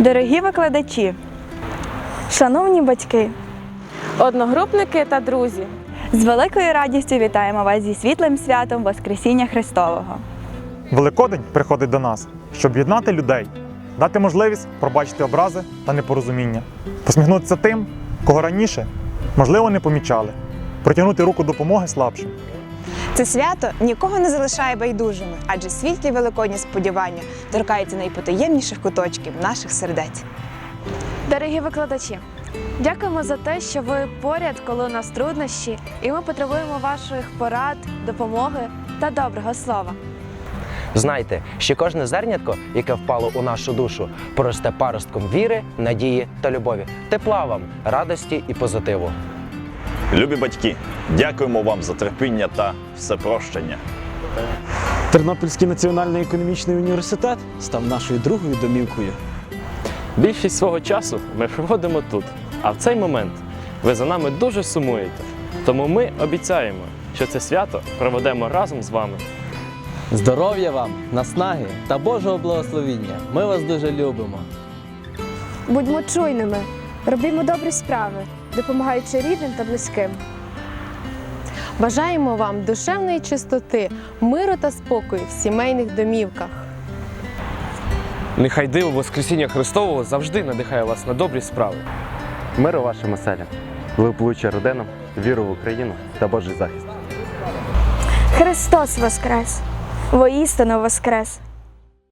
Дорогі викладачі, шановні батьки, Одногрупники та друзі. з великою радістю вітаємо вас зі світлим святом Воскресіння Христового. Великодень приходить до нас, щоб єднати людей, дати можливість пробачити образи та непорозуміння, посміхнутися тим, кого раніше, можливо, не помічали, протягнути руку допомоги слабшим. Це свято нікого не залишає байдужими, адже світлі великодні сподівання торкаються найпотаємніших куточків наших сердець. Дорогі викладачі, дякуємо за те, що ви поряд, коли у нас труднощі, і ми потребуємо ваших порад, допомоги та доброго слова. Знайте, що кожне зернятко, яке впало у нашу душу, поросте паростком віри, надії та любові, тепла вам, радості і позитиву. Любі батьки, дякуємо вам за терпіння та всепрощення. Тернопільський національний економічний університет став нашою другою домівкою. Більшість свого часу ми проводимо тут, а в цей момент ви за нами дуже сумуєте. Тому ми обіцяємо, що це свято проведемо разом з вами. Здоров'я вам, наснаги та Божого благословіння. Ми вас дуже любимо. Будьмо чуйними, робімо добрі справи, допомагаючи рідним та близьким. Бажаємо вам душевної чистоти, миру та спокою в сімейних домівках. Нехай диво Воскресіння Христового завжди надихає вас на добрі справи. Миру вашим оселям, благополуччя родинам, віру в Україну та Божий захист. Христос Воскрес! Воістину Воскрес!